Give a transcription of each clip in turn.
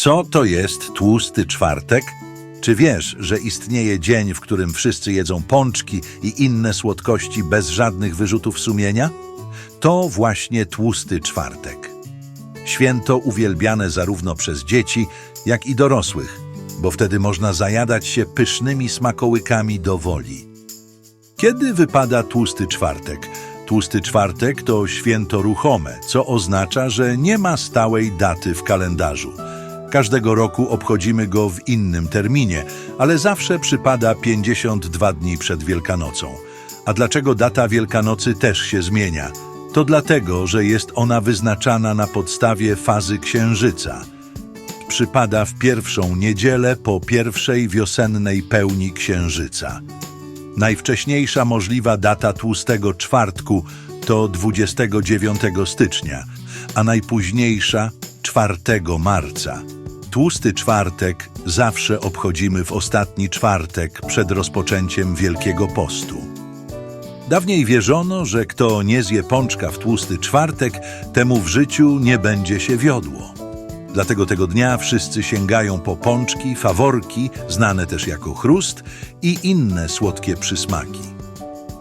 Co to jest tłusty czwartek? Czy wiesz, że istnieje dzień, w którym wszyscy jedzą pączki i inne słodkości bez żadnych wyrzutów sumienia? To właśnie tłusty czwartek. Święto uwielbiane zarówno przez dzieci, jak i dorosłych, bo wtedy można zajadać się pysznymi smakołykami do woli. Kiedy wypada tłusty czwartek? Tłusty czwartek to święto ruchome, co oznacza, że nie ma stałej daty w kalendarzu. Każdego roku obchodzimy go w innym terminie, ale zawsze przypada 52 dni przed Wielkanocą. A dlaczego data Wielkanocy też się zmienia? To dlatego, że jest ona wyznaczana na podstawie fazy księżyca. Przypada w pierwszą niedzielę po pierwszej wiosennej pełni księżyca. Najwcześniejsza możliwa data tłustego czwartku to 29 stycznia, a najpóźniejsza 4 marca. Tłusty czwartek zawsze obchodzimy w ostatni czwartek przed rozpoczęciem Wielkiego Postu. Dawniej wierzono, że kto nie zje pączka w tłusty czwartek, temu w życiu nie będzie się wiodło. Dlatego tego dnia wszyscy sięgają po pączki, faworki, znane też jako chrust i inne słodkie przysmaki.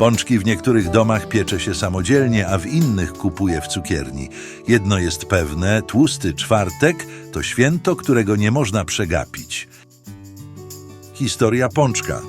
Pączki w niektórych domach piecze się samodzielnie, a w innych kupuje w cukierni. Jedno jest pewne, tłusty czwartek to święto, którego nie można przegapić. Historia pączka.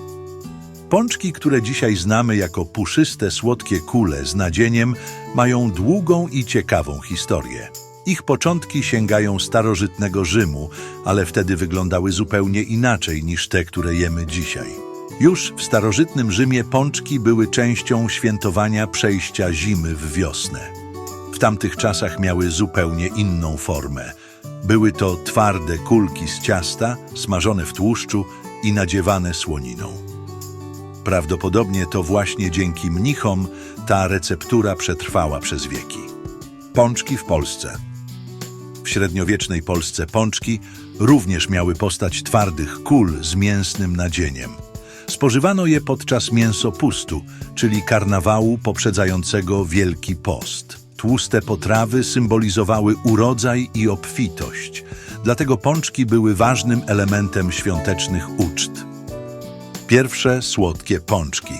Pączki, które dzisiaj znamy jako puszyste, słodkie kule z nadzieniem, mają długą i ciekawą historię. Ich początki sięgają starożytnego Rzymu, ale wtedy wyglądały zupełnie inaczej niż te, które jemy dzisiaj. Już w starożytnym Rzymie pączki były częścią świętowania przejścia zimy w wiosnę. W tamtych czasach miały zupełnie inną formę. Były to twarde kulki z ciasta, smażone w tłuszczu i nadziewane słoniną. Prawdopodobnie to właśnie dzięki mnichom ta receptura przetrwała przez wieki. Pączki w Polsce. W średniowiecznej Polsce pączki również miały postać twardych kul z mięsnym nadzieniem. Spożywano je podczas mięsopustu, czyli karnawału poprzedzającego Wielki Post. Tłuste potrawy symbolizowały urodzaj i obfitość, dlatego pączki były ważnym elementem świątecznych uczt. Pierwsze słodkie pączki.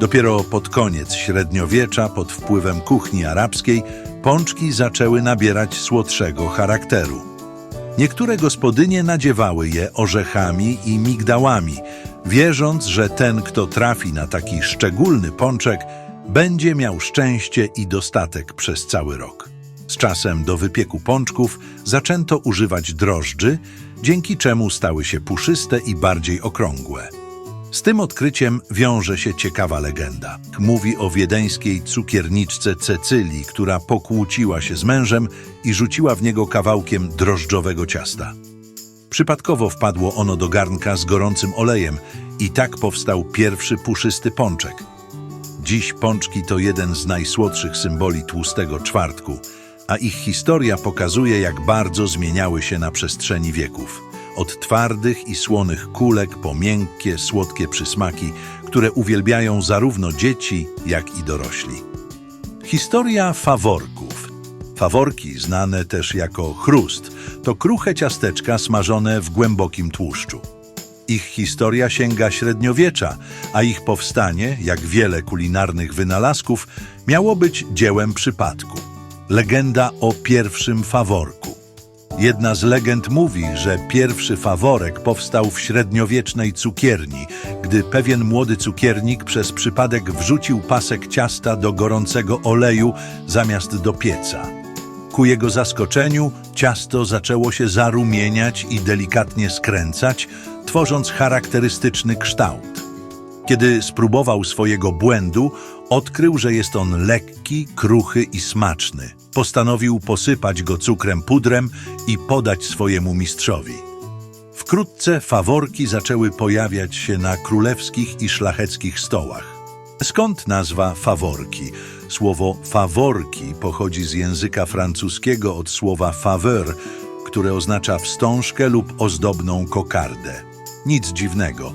Dopiero pod koniec średniowiecza, pod wpływem kuchni arabskiej, pączki zaczęły nabierać słodszego charakteru. Niektóre gospodynie nadziewały je orzechami i migdałami, wierząc, że ten, kto trafi na taki szczególny pączek, będzie miał szczęście i dostatek przez cały rok. Z czasem do wypieku pączków zaczęto używać drożdży, dzięki czemu stały się puszyste i bardziej okrągłe. Z tym odkryciem wiąże się ciekawa legenda. Mówi o wiedeńskiej cukierniczce Cecylii, która pokłóciła się z mężem i rzuciła w niego kawałkiem drożdżowego ciasta. Przypadkowo wpadło ono do garnka z gorącym olejem i tak powstał pierwszy puszysty pączek. Dziś pączki to jeden z najsłodszych symboli tłustego czwartku, a ich historia pokazuje, jak bardzo zmieniały się na przestrzeni wieków. Od twardych i słonych kulek po miękkie, słodkie przysmaki, które uwielbiają zarówno dzieci, jak i dorośli. Historia faworków. Faworki, znane też jako chrust, to kruche ciasteczka smażone w głębokim tłuszczu. Ich historia sięga średniowiecza, a ich powstanie, jak wiele kulinarnych wynalazków, miało być dziełem przypadku. Legenda o pierwszym faworku. Jedna z legend mówi, że pierwszy faworek powstał w średniowiecznej cukierni, gdy pewien młody cukiernik przez przypadek wrzucił pasek ciasta do gorącego oleju zamiast do pieca. Ku jego zaskoczeniu ciasto zaczęło się zarumieniać i delikatnie skręcać, tworząc charakterystyczny kształt. Kiedy spróbował swojego błędu, odkrył, że jest on lekki, kruchy i smaczny. Postanowił posypać go cukrem pudrem i podać swojemu mistrzowi. Wkrótce faworki zaczęły pojawiać się na królewskich i szlacheckich stołach. Skąd nazwa faworki? Słowo faworki pochodzi z języka francuskiego od słowa faveur, które oznacza wstążkę lub ozdobną kokardę. Nic dziwnego,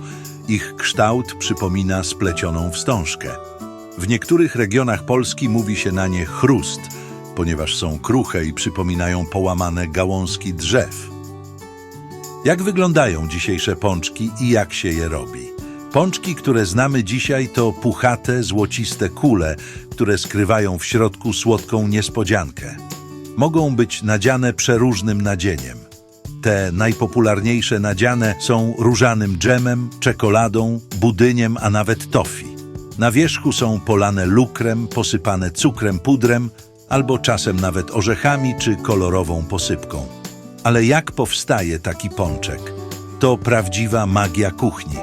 ich kształt przypomina splecioną wstążkę. W niektórych regionach Polski mówi się na nie chrust, ponieważ są kruche i przypominają połamane gałązki drzew. Jak wyglądają dzisiejsze pączki i jak się je robi? Pączki, które znamy dzisiaj, to puchate, złociste kule, które skrywają w środku słodką niespodziankę. Mogą być nadziane przeróżnym nadzieniem. Te najpopularniejsze nadziane są różanym dżemem, czekoladą, budyniem, a nawet toffee. Na wierzchu są polane lukrem, posypane cukrem, pudrem, albo czasem nawet orzechami czy kolorową posypką. Ale jak powstaje taki pączek? To prawdziwa magia kuchni.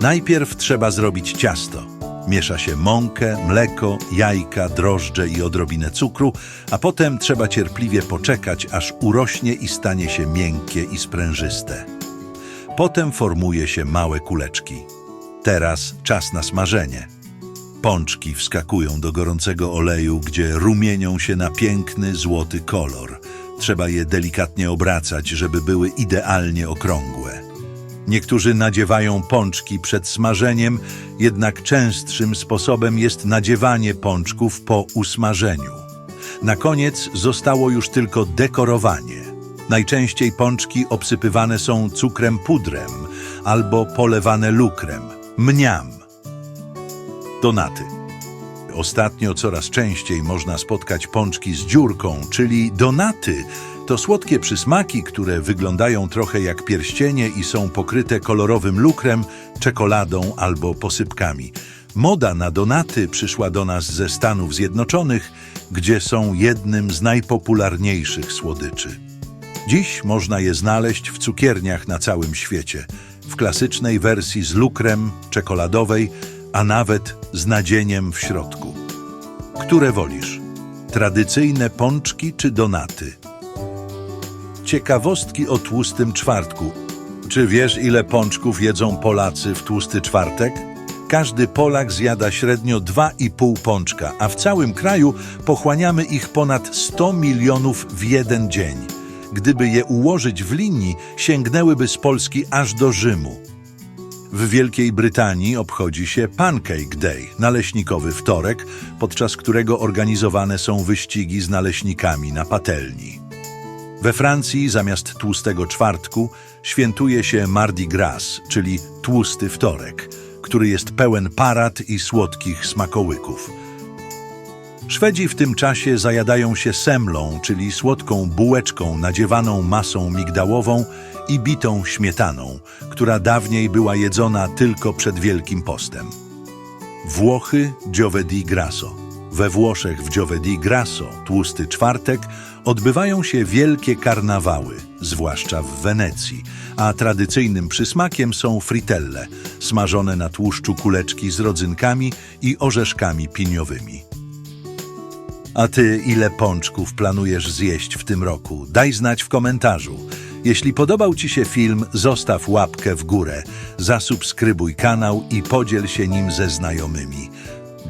Najpierw trzeba zrobić ciasto. Miesza się mąkę, mleko, jajka, drożdże i odrobinę cukru, a potem trzeba cierpliwie poczekać, aż urośnie i stanie się miękkie i sprężyste. Potem formuje się małe kuleczki. Teraz czas na smażenie. Pączki wskakują do gorącego oleju, gdzie rumienią się na piękny, złoty kolor. Trzeba je delikatnie obracać, żeby były idealnie okrągłe. Niektórzy nadziewają pączki przed smażeniem, jednak częstszym sposobem jest nadziewanie pączków po usmażeniu. Na koniec zostało już tylko dekorowanie. Najczęściej pączki obsypywane są cukrem pudrem albo polewane lukrem. Mniam. Donaty. Ostatnio coraz częściej można spotkać pączki z dziurką, czyli donaty. To słodkie przysmaki, które wyglądają trochę jak pierścienie i są pokryte kolorowym lukrem, czekoladą albo posypkami. Moda na donaty przyszła do nas ze Stanów Zjednoczonych, gdzie są jednym z najpopularniejszych słodyczy. Dziś można je znaleźć w cukierniach na całym świecie, w klasycznej wersji z lukrem, czekoladowej, a nawet z nadzieniem w środku. Które wolisz? Tradycyjne pączki czy donaty? Ciekawostki o tłustym czwartku. Czy wiesz, ile pączków jedzą Polacy w tłusty czwartek? Każdy Polak zjada średnio 2,5 pączka, a w całym kraju pochłaniamy ich ponad 100 milionów w jeden dzień. Gdyby je ułożyć w linii, sięgnęłyby z Polski aż do Rzymu. W Wielkiej Brytanii obchodzi się Pancake Day, naleśnikowy wtorek, podczas którego organizowane są wyścigi z naleśnikami na patelni. We Francji zamiast tłustego czwartku świętuje się Mardi Gras, czyli tłusty wtorek, który jest pełen parad i słodkich smakołyków. Szwedzi w tym czasie zajadają się semlą, czyli słodką bułeczką nadziewaną masą migdałową i bitą śmietaną, która dawniej była jedzona tylko przed Wielkim Postem. Włochy Giovedì Grasso. We Włoszech w Giovedì Grasso, tłusty czwartek, odbywają się wielkie karnawały, zwłaszcza w Wenecji, a tradycyjnym przysmakiem są fritelle, smażone na tłuszczu kuleczki z rodzynkami i orzeszkami piniowymi. A ty ile pączków planujesz zjeść w tym roku? Daj znać w komentarzu. Jeśli podobał Ci się film, zostaw łapkę w górę, zasubskrybuj kanał i podziel się nim ze znajomymi.